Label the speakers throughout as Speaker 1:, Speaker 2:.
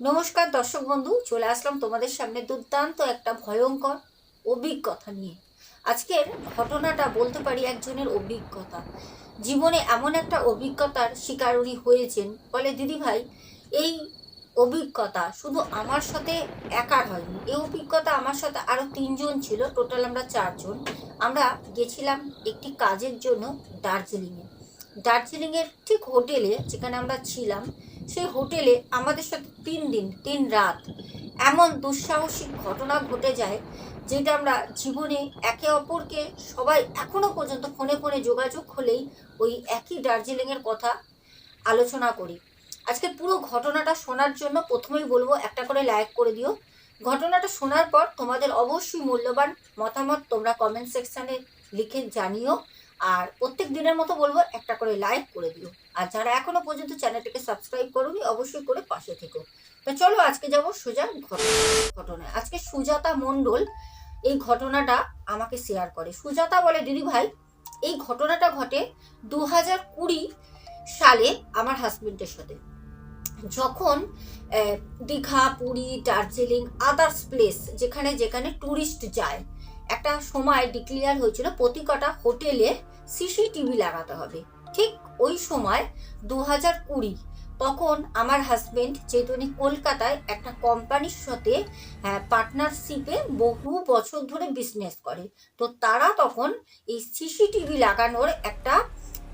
Speaker 1: নমস্কার দর্শক বন্ধু, চলে আসলাম তোমাদের সামনে দুর্দান্ত একটা ভয়ঙ্কর অভিজ্ঞতা নিয়ে। আজকের ঘটনাটা বলতে পারি একজনের অভিজ্ঞতা। জীবনে এমন একটা অভিজ্ঞতার শিকার উনি হয়েছেন, বলে দিদি ভাই, এই অভিজ্ঞতা শুধু আমার সাথে একার হয়নি, এই অভিজ্ঞতা আমার সাথে আরও তিনজন ছিল, টোটাল আমরা চারজন। আমরা গেছিলাম একটি কাজের জন্য দার্জিলিংয়ে। দার্জিলিংয়ের ঠিক হোটেলে যেখানে আমরা ছিলাম সেই হোটেলে আমাদের সাথে তিন দিন, তিন রাত। এমন দুঃসাহসিক ঘটনা ঘটে যায়, যেটা আমরা জীবনে একে অপরকে সবাই এখনও পর্যন্ত ফোনে ফোনে যোগাযোগ হলেই ওই একই দার্জিলিংয়ের কথা আলোচনা করি। আজকে পুরো ঘটনাটা শোনার জন্য প্রথমেই বলব একটা করে লাইক করে দিও। ঘটনাটা শোনার পর তোমাদের অবশ্যই মূল্যবান মতামত তোমরা কমেন্ট সেকশানে লিখে জানিও। আর প্রত্যেক দিনের মতো বলব একটা করে লাইক করে দিও। আর যারা এখনও পর্যন্ত চ্যানেলটিকে সাবস্ক্রাইব করোনি, অবশ্যই করে পাশে থেকো। তো চলো আজকে যাব সোজা ঘটনা ঘটনায়। আজকে সুজাতা মণ্ডল এই ঘটনাটা আমাকে শেয়ার করে। সুজাতা বলে, দিদি ভাই, এই ঘটনাটা ঘটে দু হাজার কুড়ি সালে আমার হাজবেন্ডের সাথে। যখন দীঘা, পুরী, দার্জিলিং আদার্স প্লেস যেখানে যেখানে ট্যুরিস্ট যায় একটা সময় ডিক্লিয়ার হয়েছিল প্রতি কটা হোটেলে সিসিটিভি লাগাতে হবে। ঠিক ওই সময় দু হাজার কুড়ি তখন আমার হাজবেন্ড যেহেতু কলকাতায় একটা কোম্পানির সাথে পার্টনারশিপে বহু বছর ধরে বিজনেস করে। তো তারা তখন এই সিসিটিভি লাগানোর একটা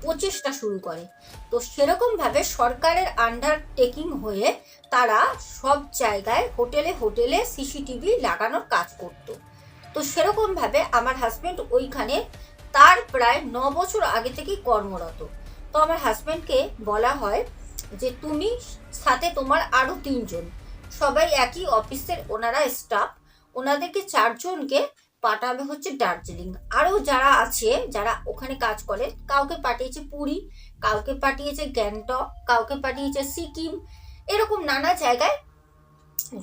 Speaker 1: প্রচেষ্টা শুরু করে। তো সেরকমভাবে সরকারের আন্ডারটেকিং হয়ে তারা সব জায়গায় হোটেলে হোটেলে সিসিটিভি লাগানোর কাজ করতো। তো সেরকমভাবে আমার হাজব্যান্ড ওইখানে তার প্রায় ন বছর আগে থেকেই কর্মরত। তো আমার হাজব্যান্ডকে বলা হয় যে, তুমি সাথে তোমার আরও তিনজন, সবাই একই অফিসের ওনারা স্টাফ ওনাদেরকে চারজনকে পাঠাবে হচ্ছে দার্জিলিং। আরও যারা আছে, যারা ওখানে কাজ করে, কাউকে পাঠিয়েছে পুরী, কাউকে পাঠিয়েছে গ্যাংটক, কাউকে পাঠিয়েছে সিকিম, এরকম নানা জায়গায়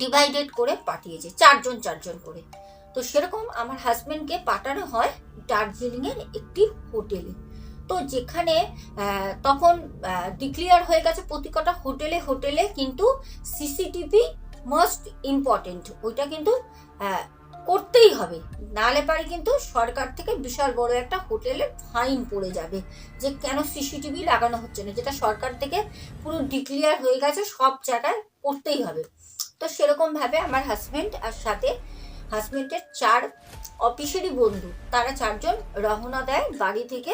Speaker 1: ডিভাইডেড করে পাঠিয়েছে, চারজন চারজন করে। তো সেরকম আমার হাজবেন্ডকে পাঠানো হয় দার্জিলিংয়ের একটি হোটেলে তো যেখানে তখন ডিক্লিয়ার হয়ে গেছে প্রতি কটা হোটেলে হোটেলে কিন্তু সিসিটিভি মোস্ট ইম্পর্টেন্ট ওইটা কিন্তু করতেই হবে। নালে পারে কিন্তু সরকার থেকে বিশাল বড় একটা হোটেলে ফাইন পড়ে যাবে, যে কেন সিসিটিভি লাগানো হচ্ছে না, যেটা সরকার থেকে পুরো ডিক্লিয়ার হয়ে গেছে সব জায়গায় করতেই হবে। তো সেরকমভাবে আমার হাজব্যান্ড আর সাথে হাজব্যান্ডের চার অফিসেরই বন্ধু। তারা চারজন রওনা দেয় বাড়ি থেকে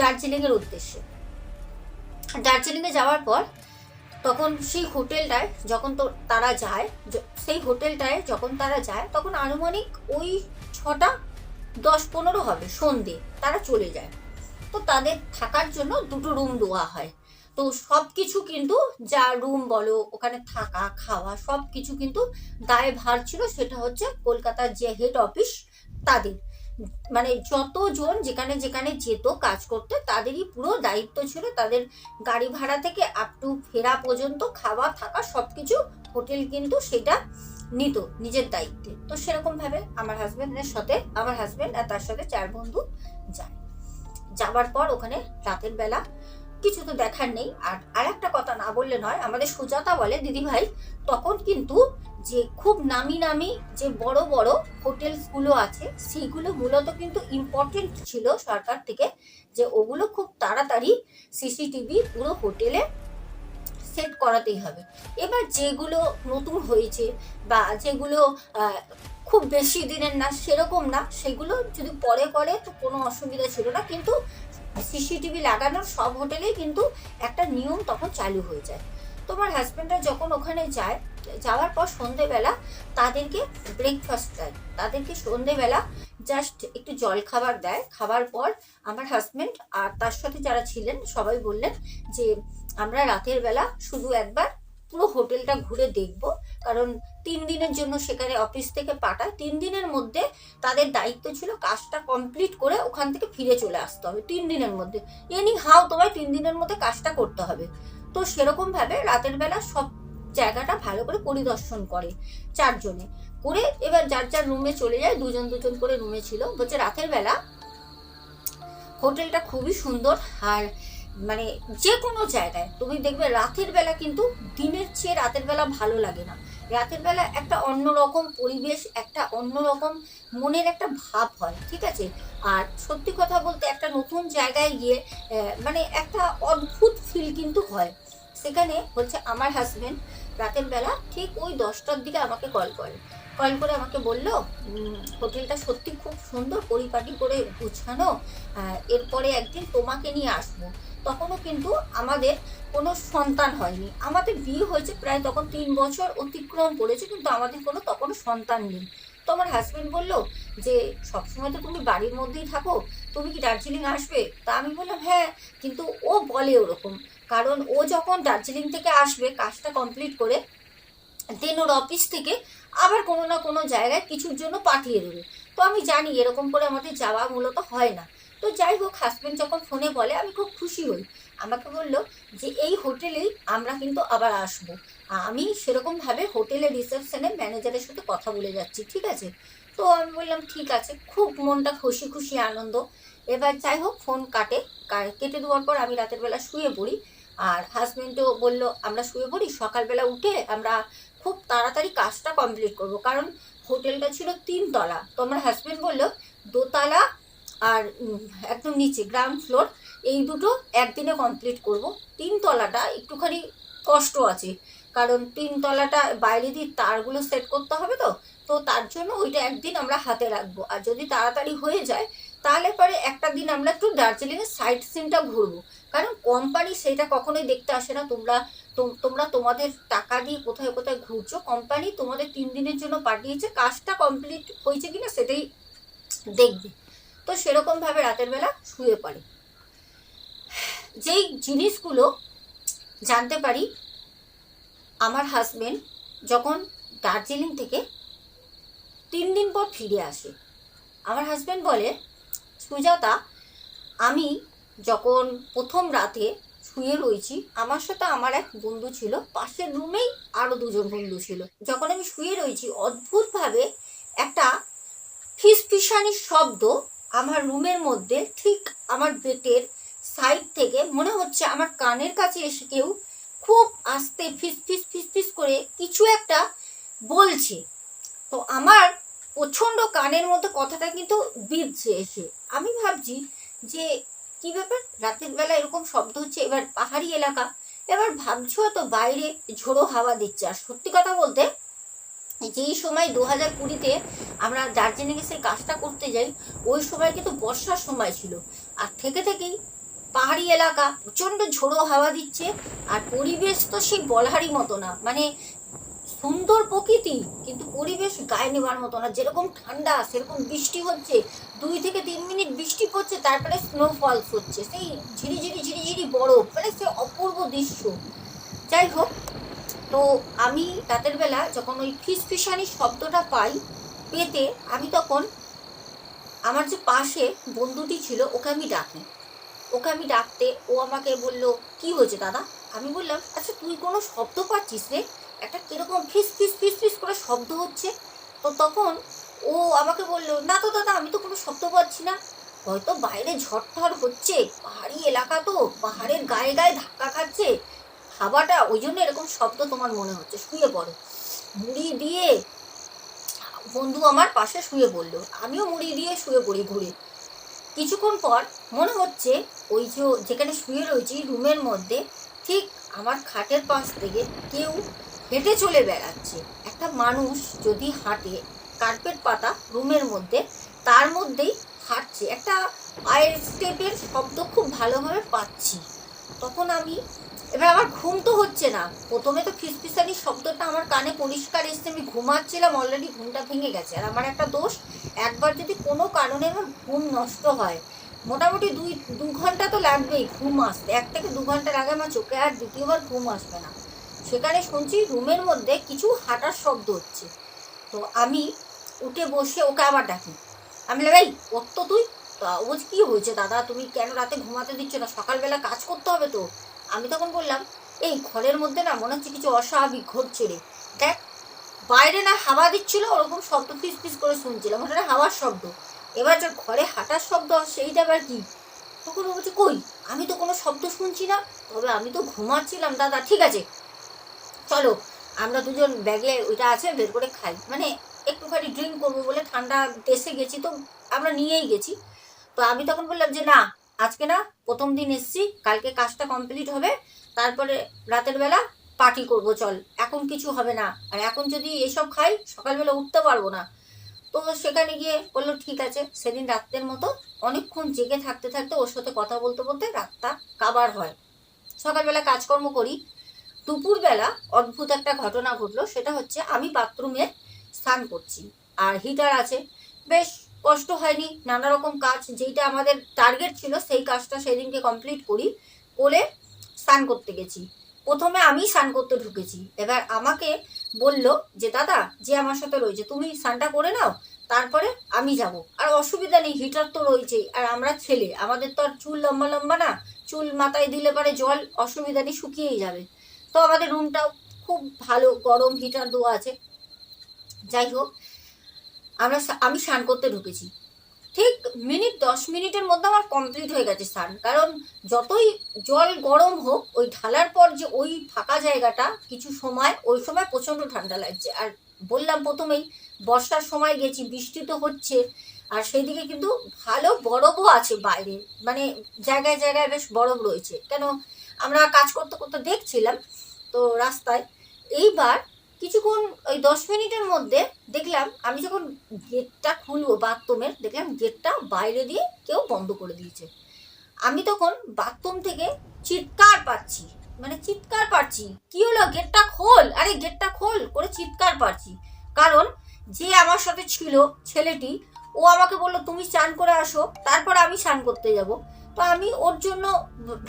Speaker 1: দার্জিলিংয়ের উদ্দেশ্যে। দার্জিলিংয়ে যাওয়ার পর তখন সেই হোটেলটায় যখন তো তারা যায় সেই হোটেলটায় যখন তারা যায়, তখন আনুমানিক ওই ছটা দশ পনেরো হবে সন্ধে, তারা চলে যায়। তো তাদের থাকার জন্য দুটো রুম দেওয়া হয়। তো সব কিছু কিন্তু যা রুম বলো, ওখানে থাকা, খাওয়া সব কিছু কিন্তু দায় ভার ছিল, সেটা হচ্ছে কলকাতার যে হেড অফিস তাদের। মানে যতজন যেখানে যেখানে যেত কাজ করতে, তাদেরই পুরো দায়িত্ব ছিল তাদের গাড়ি ভাড়া থেকে আপ টু ফেরা পর্যন্ত খাওয়া, থাকা সব কিছু হোটেল কিন্তু সেটা নিত নিজের দায়িত্বে। তো সেরকম ভাবে আমার হাজব্যান্ডের সাথে, আমার হাজব্যান্ড আর তার সাথে চার বন্ধু যায়। যাবার পর ওখানে রাতের বেলা কিছু তো দেখার নেই। আর আরেকটা কথা না বললে নয়, আমাদের সুজাতা বলে দিদি ভাই তখন কিন্তু যে খুব নামি নামি যে বড় বড় হোটেলসগুলো আছে, সেইগুলো মূলত কিন্তু ইম্পর্টেন্ট ছিল সরকার থেকে, যে ওগুলো খুব তাড়াতাড়ি সিসিটিভি পুরো হোটেলে সেট করাতেই হবে। এবার যেগুলো নতুন হয়েছে বা যেগুলো খুব বেশি দিনের না, সেরকম না, সেগুলো যদি পরে করে তো কোনো অসুবিধা ছিল না। কিন্তু সিসিটিভি লাগানোর সব হোটেলেই কিন্তু একটা নিয়ম তখন চালু হয়ে যায়। তোমার হাজব্যান্ডরা যখন ওখানে যায়, যাওয়ার পর সন্ধেবেলা তাদেরকে ব্রেকফাস্ট দেয়। তাদেরকে সন্ধেবেলা জাস্ট একটু জল খাবার দেয়। খাবার পর আমার হাজব্যান্ড আর তার সাথে যারা ছিলেন সবাই বললেন যে, আমরা রাতের বেলা শুধু একবার পুরো হোটেলটা ঘুরে দেখব। কারণ তিন দিনের জন্য সেখানে অফিস থেকে পাঠায়। তিন দিনের মধ্যে তাদের দায়িত্ব ছিল কাজটা কমপ্লিট করে ওখান থেকে ফিরে চলে আসতে হবে, তিন দিনের মধ্যে। এনি হাও তোমায় তিন দিনের মধ্যে কাজটা করতে হবে। তো সেরকম ভাবে রাতের বেলা সব জায়গাটা ভালো করে পরিদর্শন করে চারজনে। করে এবার যার যার রুমে চলে যায়, দুজন দুজন করে রুমে ছিল। বলছে রাতের বেলা হোটেলটা খুবই সুন্দর। আর মানে যে কোনো জায়গায় তুমি দেখবে রাতের বেলা কিন্তু দিনের চেয়ে রাতের বেলা ভালো লাগে না। রাতের বেলা একটা অন্যরকম পরিবেশ একটা অন্যরকম মনের একটা ভাব হয় ঠিক আছে? আর সত্যি কথা বলতে একটা নতুন জায়গায় গিয়ে মানে একটা অদ্ভুত ফিল কিন্তু হয়। সেখানে হচ্ছে আমার হাজবেন্ড রাতের বেলা ঠিক ওই দশটার দিকে আমাকে কল করে। কল করে আমাকে বলল "উম, হোটেলটা সত্যি খুব সুন্দর পরিপাটি করে গুছানো এরপরে একদিন তোমাকে নিয়ে আসব। তখনও কিন্তু আমাদের কোনো সন্তান হয়নি। আমাদের বিয়ে হয়েছে প্রায় তখন তিন বছর অতিক্রম করেছে, কিন্তু আমাদের কোনো তখনও সন্তান নেই। তো আমার হাজবেন্ড বলল যে, সবসময় তো তুমি বাড়ির মধ্যেই থাকো, তুমি কি দার্জিলিং আসবে? তা আমি বললাম হ্যাঁ। কিন্তু ও বলে ওরকম। কারণ ও যখন দার্জিলিং থেকে আসবে, কাজটা কমপ্লিট করে দেন ওর অফিস থেকে আবার কোনো না কোনো জায়গায় কিছুর জন্য পাঠিয়ে দেবে। তো আমি জানি এরকম করে আমাদের যাওয়া মূলত হয় না। তো যাই হোক হাজব্যান্ড যখন ফোনে বলে, আমি খুব খুশি হই। আমাকে বলল যে, এই হোটেলেই আমরা কিন্তু আবার আসব। আমি সেরকমভাবে হোটেলের রিসেপশনে ম্যানেজারের সাথে কথা বলে যাচ্ছি, ঠিক আছে? তো আমি বললাম, ঠিক আছে। খুব মনটা খুশি খুশি আনন্দ। এবার যাই হোক ফোন কাটে। কেটে দেওয়ার পর আমি রাতের বেলা শুয়ে পড়ি। আর হাজব্যান্ডও বলল, আমরা শুয়ে পড়ি? সকালবেলা উঠে আমরা খুব তাড়াতাড়ি কাজটা কমপ্লিট করব। কারণ হোটেলটা ছিল তিনতলা। তো আমার হাজব্যান্ড বলল, দোতলা আর একদম নিচে গ্রাউন্ড ফ্লোর এই দুটো একদিনে কমপ্লিট করব। তিনতলাটা একটুখানি কষ্ট আছে, কারণ তিনতলাটা বাইরে দিয়ে তারগুলো সেট করতে হবে তো তো তার জন্য ওইটা একদিন আমরা হাতে রাখব। আর যদি তাড়াতাড়ি হয়ে যায়, তাহলে পরে একটা দিন আমরা একটু দার্জিলিংয়ের সাইট সিনটা ঘুরবো। কারণ কোম্পানি সেটা কখনোই দেখতে আসে না। তোমরা তোমরা তোমাদের টাকা দিয়ে কোথায় কোথায় ঘুরছো কোম্পানি তোমাদের তিন দিনের জন্য পাঠিয়েছে। কাজটা কমপ্লিট হয়েছে কিনা সেটাই দেখবে। তো সেরকমভাবে রাতের বেলা শুয়ে পড়ে। যেই জিনিসগুলো জানতে পারি, আমার হাজবেন্ড যখন দার্জিলিং থেকে তিন দিন পর ফিরে আসে। আমার হাজবেন্ড বলে, সুজাতা, আমি যখন প্রথম রাতে শুয়ে রয়েছি, আমার সাথে আমার এক বন্ধু ছিল পাশের রুমেই আরও দুজন বন্ধু ছিল। যখন আমি শুয়ে রয়েছি, অদ্ভুতভাবে একটা ফিসফিসানির শব্দ আমার রুমের মধ্যে ঠিক আমার বেটের সাইড থেকে মনে হচ্ছে আমার কানের কাছে এসে কেউ খুব আস্তে ফিস ফিস ফিস ফিস করে কিছু একটা বলছে। তো আমার প্রচণ্ড কানের মধ্যে কথাটা কিন্তু বিঁধছে এসে। আমি ভাবছি যে, কি ব্যাপার? রাতের বেলা এরকম শব্দ হচ্ছে, এবার পাহাড়ি এলাকা। এবার ভাবছ তো বাইরে ঝোড়ো হাওয়া দিচ্ছে। আর সত্যি কথা বলতে যেই সময় দু হাজার কুড়িতে আমরা দার্জিলিংয়ে সেই কাজটা করতে যাই, ওই সময় কিন্তু বর্ষার সময় ছিল। আর থেকে থেকেই পাহাড়ি এলাকা, প্রচণ্ড ঝোড়ো হাওয়া দিচ্ছে, আর পরিবেশ তো সেই বলারই মতো না। মানে সুন্দর প্রকৃতি, কিন্তু পরিবেশ গায়ে নেওয়ার মতো না। যেরকম ঠান্ডা, সেরকম বৃষ্টি হচ্ছে, দুই থেকে তিন মিনিট বৃষ্টি পড়ছে, তারপরে স্নোফলস হচ্ছে। সেই ঝিরিঝিরি ঝিরিঝিরি বরফ মানে সে অপূর্ব দৃশ্য। যাই হোক তো আমি রাতের বেলা যখন ওই ফিসফিসানি শব্দটা পাই পেতে, আমি তখন আমার যে পাশে বন্ধুটি ছিল, ওকে আমি ডাকি ওকে আমি ডাকতে, ও আমাকে বলল, কি হয়েছে দাদা? আমি বললাম আচ্ছা তুই কোনো শব্দ পাচ্ছিস রে? একটা কীরকম ফিস ফিস ফিস ফিস করে শব্দ হচ্ছে? তো তখন ও আমাকে বলল, না তো দাদা, আমি তো কোনো শব্দ পাচ্ছি না। হয়তো বাইরে ঝড় হচ্ছে, পাহাড়ি এলাকা তো, পাহাড়ের গায়ে গায়ে ধাক্কা খাচ্ছে। হাওয়াটা ওই জন্য এরকম শব্দ তোমার মনে হচ্ছে। শুয়ে পড়ো। মুড়ি দিয়ে বন্ধু আমার পাশে শুয়ে পড়ল। আমিও মুড়ি দিয়ে শুয়ে পড়ি ঘুরে। কিছুক্ষণ পর মনে হচ্ছে ওই যে যেখানে শুয়ে রয়েছি রুমের মধ্যে, ঠিক আমার খাটের পাশ থেকে কেউ হেঁটে চলে বেড়াচ্ছে। একটা মানুষ যদি হাঁটে, কার্পেট পাতা রুমের মধ্যে, তার মধ্যেই হাঁটছে। একটা পায়ের স্টেপের শব্দ খুব ভালোভাবে পাচ্ছি। তখন আমি এবার আমার ঘুম তো হচ্ছে না। প্রথমে তো ফিসফিসানি শব্দটা আমার কানে পরিষ্কার এসছে, আমি ঘুমাচ্ছিলাম অলরেডি ঘুমটা ভেঙে গেছে। আর আমার একটা দোষ, একবার যদি কোনো কারণে আমার ঘুম নষ্ট হয়, মোটামুটি দুই, দু ঘণ্টা তো লাগবেই ঘুম আসতে। এক থেকে দু ঘণ্টার আগে আমার চোখে আর দ্বিতীয়বার ঘুম আসবে না। সেখানে শুনছি রুমের মধ্যে কিছু হাঁটার শব্দ হচ্ছে। তো আমি উঠে বসে ওকে আবার ডাকি আমি এই, ওর তো তুই, তা ও কি হয়েছে? দাদা, তুমি কেন রাতে ঘুমাতে দিচ্ছ না? সকালবেলা কাজ করতে হবে তো। আমি তখন বললাম, এই ঘরের মধ্যে না মনে হচ্ছে কিছু অস্বাভাবিক ঘটছে রে। দেখ, বাইরে না হাওয়া দিচ্ছিল, ওরকম শব্দ ফিস ফিস করে শুনছিলাম ওটা হাওয়ার শব্দ। এবার যে ঘরে হাঁটার শব্দ সেইটা আবার কি? তখন ও বলছে, কই, আমি তো কোনো শব্দ শুনছি না, তবে আমি তো ঘুমাচ্ছিলাম, দাদা, ঠিক আছে। চলো, আমরা দুজন ব্যাগে ওইটা আছে, বের করে খাই। মানে একটুখানি ড্রিঙ্ক করব বলে ঠান্ডা দেশে গেছি, তো আমরা নিয়েই গেছি। তো আমি তখন বললাম যে, না আজকে না প্রথম দিন এসছি, কালকে কাজটা কমপ্লিট হবে, তারপরে রাতের বেলা পার্টি করব, চল। এখন কিছু হবে না। আর এখন যদি এসব খাই, সকালবেলা উঠতে পারব না। তো সেখানে গিয়ে বলল, ঠিক আছে। সেদিন রাত্রের মতো অনেকক্ষণ জেগে থাকতে থাকতে ওর সাথে কথা বলতে বলতে রাতটা কাবার হয়। সকালবেলা কাজকর্ম করি। দুপুরবেলা অদ্ভুত একটা ঘটনা ঘটলো, সেটা হচ্ছে আমি বাথরুমে স্নান করছি। আর হিটার আছে। বেশ কষ্ট হয়নি নানা রকম কাজ, যেইটা আমাদের টার্গেট ছিল, সেই কাজটা সেদিনকে কমপ্লিট করি, করে স্নান করতে গেছি। প্রথমে আমি স্নান করতে ঢুকেছি। এবার আমাকে বলল যে, দাদা, যে আমার সাথে রয়েছে, তুমি স্নানটা করে নাও, তারপরে আমি যাব। আর অসুবিধা নেই হিটার তো রয়েছেই। আর আমরা ছেলে, আমাদের তো আর চুল লম্বা লম্বা না, চুল মাথায় দিলে পরে জল অসুবিধা নেই, শুকিয়েই যাবে। তো আমাদের রুমটাও খুব ভালো, গরম হিটার দেওয়া আছে। যাই হোক আমরা আমি স্নান করতে ঢুকেছি। ঠিক মিনিট দশ মিনিটের মধ্যে আমার কমপ্লিট হয়ে গেছে স্নান। কারণ যতই জল গরম হোক, ওই ঢালার পর যে ওই ফাঁকা জায়গাটা কিছু সময়, ওই সময় প্রচণ্ড ঠান্ডা লাগছে। আর বললাম প্রথমেই, বর্ষার সময় গেছি, বৃষ্টি তো হচ্ছে, আর সেইদিকে কিন্তু ভালো বরফও আছে বাইরে। মানে জায়গায় জায়গায় বেশ বরফ রয়েছে। কেন, আমরা কাজ করতে করতে দেখছিলাম তো রাস্তায়। এইবার কিছুক্ষণ, ওই দশ মিনিটের মধ্যে দেখলাম, আমি যখন গেটটা খুলবো বাথরুমের, দেখলাম গেটটা বাইরে দিয়ে কেউ বন্ধ করে দিয়েছে। আমি তখন বাথরুম থেকে চিৎকার পাচ্ছি মানে চিৎকার পাচ্ছি, কি হলো? গেটটা খোল, আরে গেটটা খোল! করে চিৎকার পাচ্ছি। কারণ যে আমার সাথে ছিল ছেলেটি, ও আমাকে বলল, তুমি চান করে আসো, তারপর আমি স্নান করতে যাব। তো আমি ওর জন্য,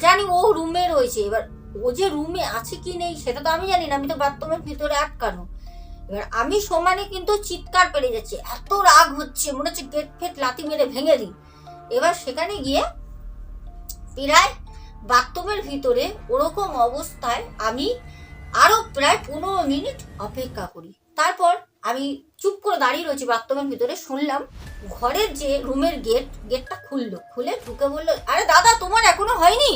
Speaker 1: জানি ও রুমে রয়েছে, এবার ও যে রুমে আছে কি নেই সেটা তো আমি জানি না, আমি তো বাথরুমের ভিতরে আটকানো। এবার আমি সমানে কিন্তু চিৎকার পেরে যাচ্ছে, এত রাগ হচ্ছে, মনে হচ্ছে গেট ফেট লাথি মেরে ভেঙে দিই। এবার সেখানে গিয়ে প্রায় বাথরুমের ভিতরে ওরকম অবস্থায় আমি আরও প্রায় পনেরো মিনিট অপেক্ষা করি। তারপর আমি চুপ করে দাঁড়িয়ে রয়েছি বাথরুমের ভিতরে, শুনলাম ঘরের যে রুমের গেট গেটটা খুললো, খুলে ঢুকে বলল, আরে দাদা, তোমার এখনও হয়নি?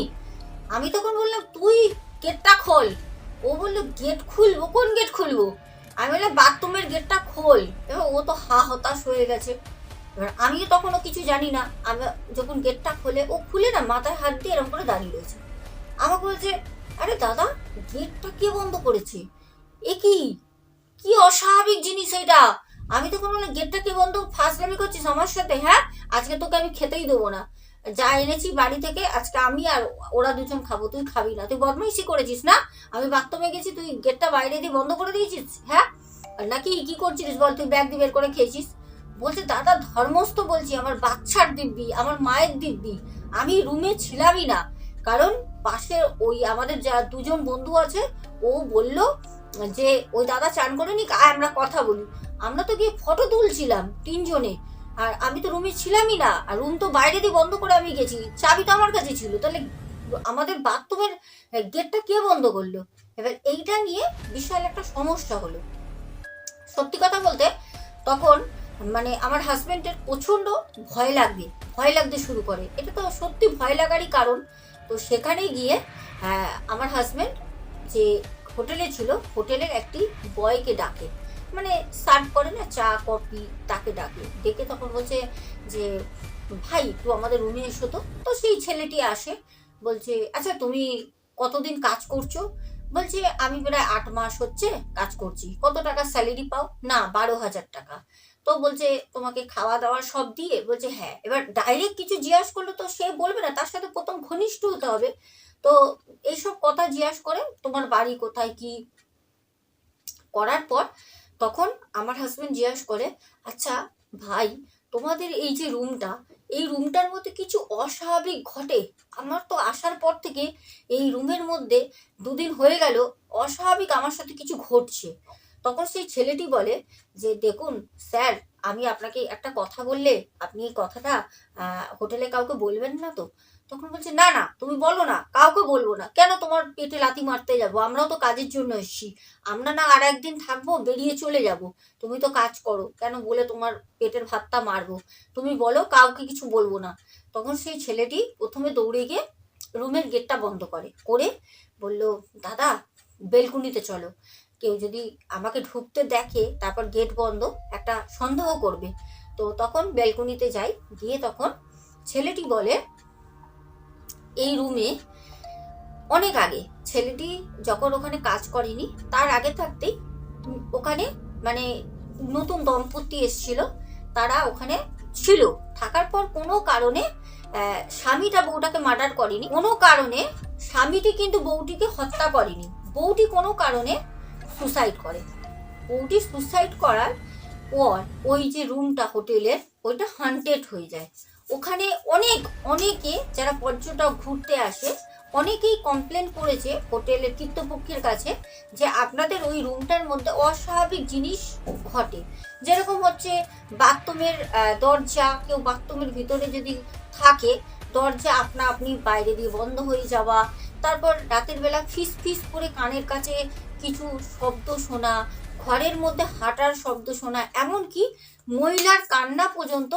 Speaker 1: আমি তখন বললাম, তুই গেটটা খোল। ও বলল, গেট খুলবো? কোন গেট খুলবো? আমি বললাম, বাথরুমের গেটটা খোল। এবার ও তো হা হতাশ হয়ে গেছে। এবার আমি তখনও কিছু জানি না। আমি যখন গেটটা খোলে, ও খুলে না, মাথায় হাত দিয়ে এরকম করে দাঁড়িয়ে রয়েছে। আমাকে বলছে, আরে দাদা, গেটটা কে বন্ধ করেছে? এ কি? কি অস্বাভাবিক জিনিস এটা? আমি তখন বললাম, গেটটা কে বন্ধ? ফাঁসলামি করছিস আমার সাথে হ্যাঁ? আজকে তোকে আমি খেতেই দেবো না। যা এনেছি বাড়ি থেকে, আজকে আমি আর ওরা দুজন খাব, তুই খাবি না। তুই বদমাইশি করেছিস না? আমি বাথরুমে গেছি, তুই গেটটা বাইরে দিয়ে বন্ধ করে দিয়েছিস? হ্যাঁ? নাকি কি করছিস বল, তুই ব্যাগ দিয়ে বের করে খেয়েছিস? বলছে, দাদা, ধর্মস্থ বলছি, আমার বাচ্চার দিব্যি, আমার মায়ের দিব্যি, আমি রুমে ছিলামই না। কারণ পাশে ওই আমাদের যা দুজন বন্ধু আছে, ও বলল যে, ওই দাদা চান করে নি আয় আমরা কথা বলি। আমরা তো গিয়ে ফটো তুলছিলাম তিনজনে। আর আমি তো রুমে ছিলামই না আর রুম তো বাইরে দিয়ে বন্ধ করে আমি গেছি চাবি তো আমার কাছে ছিল। তাহলে আমাদের বাথরুমের গেটটা কে বন্ধ করল? এবার এইটা নিয়ে বিশাল একটা সমস্যা হলো। সত্যি কথা বলতে তখন মানে আমার হাজবেন্ডের প্রচণ্ড ভয় লাগবে ভয় লাগতে শুরু করে। এটা তো সত্যি ভয় লাগারই কারণ। তো সেখানে গিয়ে আহ, আমার হাজবেন্ড যে হোটেলে ছিল হোটেলের একটি বয়কে ডাকে। মানে সার্ভ করে না, চা, কফি তাকে ডাকে। ডেকে তখন বলছে যে, ভাই, একটু আমাদের রুমে এসো তো। তো সেই ছেলেটি আসে, বলছে আচ্ছা তুমি কতদিন কাজ করছ? বলছে, আমি প্রায় আট মাস হচ্ছে কাজ করছি। কত টাকা স্যালারি পাও? না, বারো হাজার টাকা। তো বলছে, তোমাকে খাওয়া দাওয়া সব দিয়ে? বলছে হ্যাঁ। এবার ডাইরেক্ট কিছু জিজ্ঞাসা করলে তো সে বলবে না, তার সাথে প্রথম ঘনিষ্ঠ হতে হবে। তো এইসব কথা জিজ্ঞাসা করে, তোমার বাড়ি কোথায়, কি? করার পর তখন আমার হাজব্যান্ড জিজ্ঞাসা করে আচ্ছা ভাই, তোমাদের এই যে রুমটা এই রুমটার মধ্যে কিছু অস্বাভাবিক ঘটে? আমার তো আসার পর থেকে এই রুমের মধ্যে দুদিন হয়ে গেল, অস্বাভাবিক আমার সাথে কিছু ঘটছে। তখন সেই ছেলেটি বলে যে, দেখুন, স্যার, আমি আপনাকে একটা কথা বললে আপনি এই কথাটা হোটেলে কাউকে বলবেন না তো? তখন বলছে, না না, তুমি বলো না, কাউকে বলব না। কেন তোমার পেটে লাথি মারতে যাব? আমরাও তো কাজের জন্য এসেছি। আমরা না আর একদিন থাকব, বেরিয়ে চলে যাব। তুমি তো কাজ করো, কেন বলে তোমার পেটের ভাতটা মারবো? তুমি বলো, কাউকে কিছু বলব না। তখন সেই ছেলেটি প্রথমে দৌড়ে গিয়ে রুমের গেটটা বন্ধ করে করে বলল, দাদা, বেলকুনিতে চলো। কেউ যদি আমাকে ঢুকতে দেখে তারপর গেট বন্ধ, একটা সন্দেহ করবে। তো তখন বেলকুনিতে যাই, গিয়ে তখন ছেলেটি বলে, এই রুমে অনেক আগে ছেলেটি যখন ওখানে কাজ করেনি, তার আগে থাকতেই ওখানে মানে নতুন দম্পতি এসেছিল। তারা ওখানে ছিল। থাকার পর কোনো কারণে স্বামীটা বউটাকে মার্ডার করেনি। কোনো কারণে স্বামীটি কিন্তু বউটিকে হত্যা করেনি। বউটি কোনো কারণে সুসাইড করে। বউটি সুসাইড করার পর ওই যে রুমটা হোটেলের, ওইটা হান্টেড হয়ে যায়। ওখানে অনেক, অনেকে যারা পর্যটক ঘুরতে আসে, অনেকেই কমপ্লেন করেছে হোটেলের কর্তৃপক্ষের কাছে যে আপনাদের ওই রুমটার মধ্যে অস্বাভাবিক জিনিস ঘটে। যেরকম হচ্ছে বাথরুমের দরজা, কেউ বাথরুমের ভিতরে যদি থাকে, দরজা আপনা আপনি বাইরে দিয়ে বন্ধ হয়ে যাওয়া, তারপর রাতের বেলা ফিস ফিস করে কানের কাছে কিছু শব্দ শোনা, ঘরের মধ্যে হাঁটার শব্দ শোনা, এমনকি মহিলার কান্না পর্যন্ত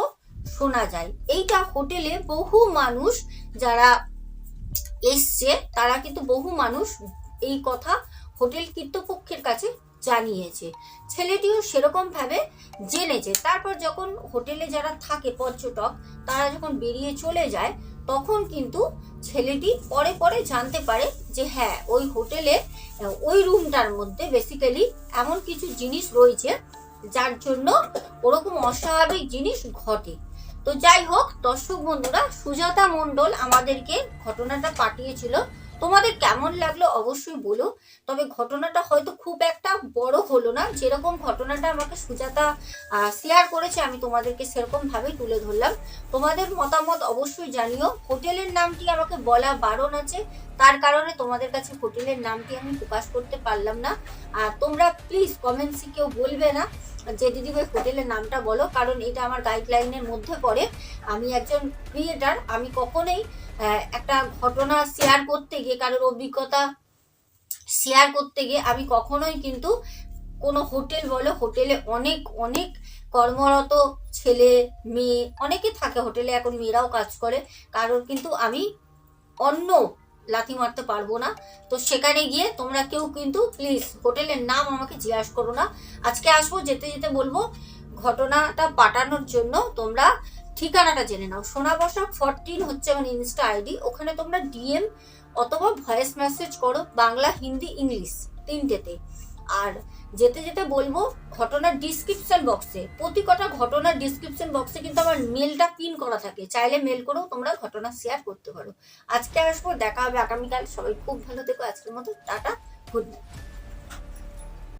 Speaker 1: শোনা যায়। এইটা হোটেলে বহু মানুষ যারা এসছে, তারা কিন্তু বহু মানুষ এই কথা হোটেল কর্তৃপক্ষের কাছে জানিয়েছে। ছেলেটিও সেরকম ভাবে জেনেছে। তারপর যখন হোটেলে যারা থাকে পর্যটক, তারা যখন বেরিয়ে চলে যায়, তখন কিন্তু ছেলেটি পরে পরে জানতে পারে যে হ্যাঁ ওই হোটেলে, ওই রুমটার মধ্যে বেসিক্যালি এমন কিছু জিনিস রয়েছে, যার জন্য ওরকম অস্বাভাবিক জিনিস ঘটে। তো যাই হোক, দর্শক বন্ধুরা, সুজাতা মণ্ডল আমাদেরকে ঘটনাটা পাঠিয়েছিল। তোমাদের কেমন লাগল অবশ্যই বলো। তবে ঘটনাটা হয়তো খুব একটা বড় হলো না। যেরকম ঘটনাটা আমাকে সুজাতা শেয়ার করেছে, আমি তোমাদেরকে সেরকম ভাবেই তুলে ধরলাম। তোমাদের মতামত অবশ্যই জানিও। হোটেলের নামটি আমাকে বলা বারণ আছে। তার কারণে তোমাদের কাছে হোটেলের নামটি আমি প্রকাশ করতে পারলাম না। আর তোমরা প্লিজ কমেন্টসে কেউ বলবে না যে দিদি দিদিভাই হোটেলের নামটা বলো, কারণ এটা আমার গাইডলাইনের মধ্যে পড়ে। আমি একজন ক্রিয়েটার আমি কখনোই একটা ঘটনা শেয়ার করতে গিয়ে, কারোর অভিজ্ঞতা শেয়ার করতে গিয়ে আমি কখনোই কিন্তু কোনো হোটেল বলো, হোটেলে অনেক অনেক কর্মরত ছেলে, মেয়ে, অনেকে থাকে হোটেলে, এখন মেয়েরাও কাজ করে। কারোর কিন্তু আমি অন্য লাথি মারতে পারব না। তো সেখানে গিয়ে তোমরা কেউ কিন্তু প্লিজ হোটেলের নাম আমাকে জিজ্ঞাসা করো না। আজকে আসব, যেতে যেতে বলব। ঘটনাটা পাঠানোর জন্য তোমরা ঠিকানাটা জেনে নাও। সোনা বসা ফরটিন হচ্ছে আমার ইনস্টা আইডি ওখানে তোমরা ডিএম অথবা ভয়েস মেসেজ করো বাংলা, হিন্দি, ইংলিশ তিনটেতে। আর যেতে যেতে বলব ঘটনার ডিসক্রিপশন বক্সে প্রতি কটা ঘটনার ডিসক্রিপশন বক্সে কিন্তু আমার মেলটা পিন করা থাকে। চাইলে মেল করেও তোমরা ঘটনা শেয়ার করতে পারো। আজকে আসব, দেখা হবে আগামীকাল। সবাই খুব ভালো থেকো। আজকের মতো টাটা গুড নাইট